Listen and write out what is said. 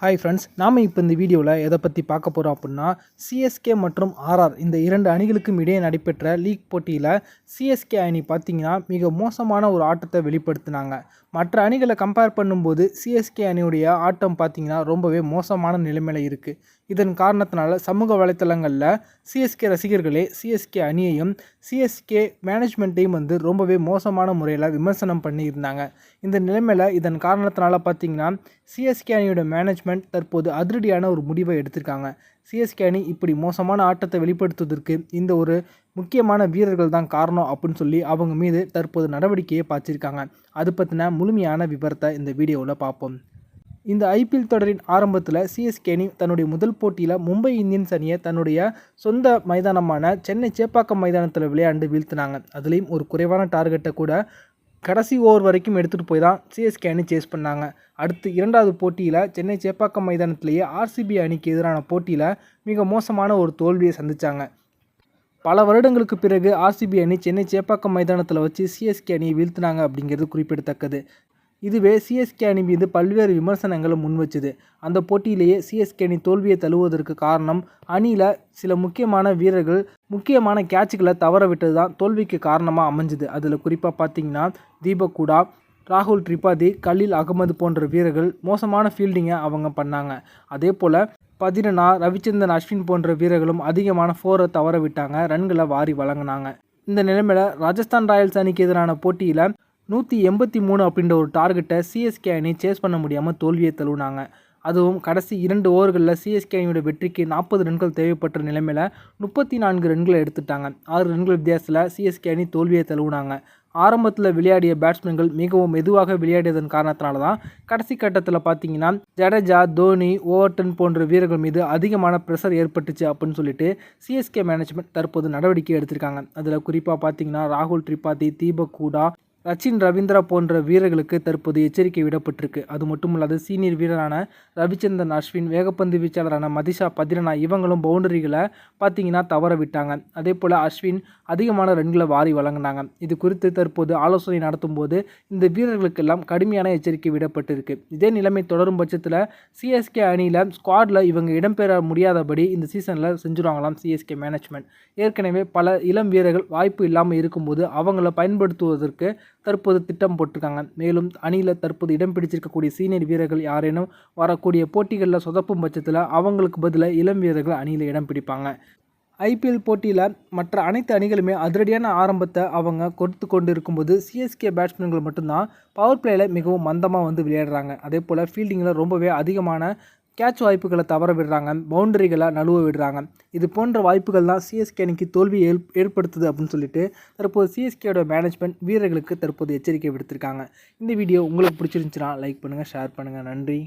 Hi friends நாம் இப்போ இந்த வீடியோவில் எதை பற்றி பார்க்க போகிறோம் அப்படின்னா சிஎஸ்கே மற்றும் ஆர்ஆர் இந்த இரண்டு அணிகளுக்கும் இடையே நடைபெற்ற லீக் போட்டியில் சிஎஸ்கே அணி பார்த்தீங்கன்னா மிக மோசமான ஒரு ஆட்டத்தை வெளிப்படுத்தினாங்க. மற்ற அணிகளை கம்பேர் பண்ணும்போது சிஎஸ்கே அணியுடைய ஆட்டம் பார்த்தீங்கன்னா ரொம்பவே மோசமான நிலைமையில் இருக்குது இதன் காரணத்தினால சமூக வலைத்தளங்களில் சிஎஸ்கே ரசிகர்களே சிஎஸ்கே அணியையும் சிஎஸ்கே மேனேஜ்மெண்ட்டையும் வந்து ரொம்பவே மோசமான முறையில் விமர்சனம் பண்ணியிருந்தாங்க. இந்த நிலைமையில் இதன் காரணத்தினால பார்த்தீங்கன்னா சிஎஸ்கே அணியோட மேனேஜ்மெண்ட் தற்போது அதிரடியான ஒரு முடிவை எடுத்திருக்காங்க. சிஎஸ்கே அணி இப்படி மோசமான ஆட்டத்தை வெளிப்படுத்துவதற்கு இந்த ஒரு முக்கியமான வீரர்கள் தான் காரணம் அப்படின்னு சொல்லி அவங்க மீது தற்போது நடவடிக்கையை பாய்ச்சிருக்காங்க அது பற்றின முழுமையான விவரத்தை இந்த வீடியோவில் பார்ப்போம். இந்த ஐபிஎல் தொடரின் ஆரம்பத்தில் சிஎஸ்கே அணி தன்னுடைய முதல் போட்டியில் மும்பை இந்தியன்ஸ் அணியை தன்னுடைய சொந்த மைதானமான சென்னை சேப்பாக்கம் மைதானத்தில் விளையாண்டு வீழ்த்தினாங்க. அதுலேயும் ஒரு குறைவான டார்கெட்டை கூட கடைசி ஓவர் வரைக்கும் எடுத்துகிட்டு போய் தான் சிஎஸ்கே அணி சேஸ் பண்ணாங்க. அடுத்து இரண்டாவது போட்டியில் சென்னை சேப்பாக்கம் மைதானத்திலேயே ஆர்சிபி அணிக்கு எதிரான போட்டியில் மிக மோசமான ஒரு தோல்வியை சந்தித்தாங்க பல வருடங்களுக்கு பிறகு ஆர்சிபி அணி சென்னை சேப்பாக்கம் மைதானத்தில் வச்சு சிஎஸ்கே அணியை வீழ்த்தினாங்க அப்படிங்கிறது குறிப்பிடத்தக்கது. இதுவே சிஎஸ்கே அணி மீது பல்வேறு விமர்சனங்களை முன்வச்சுது அந்த போட்டியிலேயே சிஎஸ்கே அணி தோல்வியை தழுவுவதற்கு காரணம் அணியில் சில முக்கியமான வீரர்கள் முக்கியமான கேட்சுகளை தவற விட்டது தான் தோல்விக்கு காரணமாக அமைஞ்சுது. அதில் குறிப்பாக பார்த்தீங்கன்னா தீபக் கூடா ராகுல் திரிபாதி கலீல் அகமது போன்ற வீரர்கள் மோசமான ஃபீல்டிங்கை அவங்க பண்ணாங்க. அதே போல் பதினனா ரவிச்சந்திரன் அஸ்வின் போன்ற வீரர்களும் அதிகமான ஃபோரை தவற விட்டாங்க ரன்களை வாரி வழங்கினாங்க. இந்த நிலைமையில் ராஜஸ்தான் ராயல்ஸ் அணிக்கு எதிரான போட்டியில் நூற்றி எண்பத்தி மூணு அப்படின்ற ஒரு டார்கெட்டை சிஎஸ்கே அணி சேஸ் பண்ண முடியாமல் தோல்வியை தழுவினாங்க. அதுவும் கடைசி இரண்டு ஓவர்களில் சிஎஸ்கே அணியோட வெற்றிக்கு நாற்பது ரன்கள் தேவைப்பட்ட நிலைமையில் முப்பத்தி நான்கு ரன்களை எடுத்துட்டாங்க. ஆறு ரன்கள் வித்தியாசத்தில் சிஎஸ்கே அணி தோல்வியை தழுவினாங்க. ஆரம்பத்தில் விளையாடிய பேட்ஸ்மேன்கள் மிகவும் மெதுவாக விளையாடியதன் காரணத்தினால தான் கடைசி கட்டத்தில் பார்த்தீங்கன்னா ஜடேஜா தோனி ஓவர்டன் போன்ற வீரர்கள் மீது அதிகமான ப்ரெஷர் ஏற்பட்டுச்சு அப்படின்னு சொல்லிட்டு சிஎஸ்கே மேனேஜ்மெண்ட் தற்போது நடவடிக்கை எடுத்திருக்காங்க. அதில் குறிப்பாக பார்த்தீங்கன்னா ராகுல் திரிபாதி தீபக் கூடா ரச்சின் ரவீந்திரா போன்ற வீரர்களுக்கு தற்போது எச்சரிக்கை விடப்பட்டிருக்கு. அது மட்டுமல்லாது சீனியர் வீரரான ரவிச்சந்திரன் அஸ்வின் வேகப்பந்து வீச்சாளரான மதிஷா பதிரனா இவங்களும் பவுண்டரிகளை பார்த்தீங்கன்னா தவற விட்டாங்க. அதே போல் அஸ்வின் அதிகமான ரன்களை வாரி வழங்கினாங்க. இது குறித்து தற்போது ஆலோசனை நடத்தும் போது இந்த வீரர்களுக்கெல்லாம் கடுமையான எச்சரிக்கை விடப்பட்டிருக்கு. இதே நிலைமை தொடரும் பட்சத்தில் சிஎஸ்கே அணியில் ஸ்குவாடில் இவங்க இடம்பெற முடியாதபடி இந்த சீசனில் செஞ்சுருவாங்களாம் சிஎஸ்கே மேனேஜ்மெண்ட் ஏற்கனவே பல இளம் வீரர்கள் வாய்ப்பு இல்லாமல் இருக்கும்போது அவங்கள பயன்படுத்துவதற்கு தற்போது திட்டம் போட்டிருக்காங்க. மேலும் அணியில் தற்போது இடம் பிடிச்சிருக்கக்கூடிய சீனியர் வீரர்கள் யாரேனும் வரக்கூடிய போட்டிகளில் சொதப்பும் பட்சத்தில் அவங்களுக்கு பதிலாக இளம் வீரர்கள் அணியில் இடம் பிடிப்பாங்க. ஐபிஎல் போட்டியில் மற்ற அனைத்து அணிகளுமே அதிரடியான ஆரம்பத்தை அவங்க கொடுத்து கொண்டு இருக்கும்போது சிஎஸ்கே பேட்ஸ்மேன்கள் மட்டும்தான் பவர் பிளேயில் மிகவும் மந்தமாக வந்து விளையாடுறாங்க. அதே போல் ஃபீல்டிங்கில் ரொம்பவே அதிகமான கேட்ச் வாய்ப்புகளை தவற விடுறாங்க பவுண்டரிகளை நழுவ விடுறாங்க. இது போன்ற வாய்ப்புகள் தான் சிஎஸ்கே அணிக்கு தோல்வி ஏல் ஏற்படுத்துது அப்படின்னு சொல்லிட்டு தற்போது சிஎஸ்கேயோட மேனேஜ்மெண்ட் வீரர்களுக்கு தற்போது எச்சரிக்கை விடுத்திருக்காங்க. இந்த வீடியோ உங்களுக்கு பிடிச்சிருந்துச்சுன்னா லைக் பண்ணுங்கள் ஷேர் பண்ணுங்கள் நன்றி.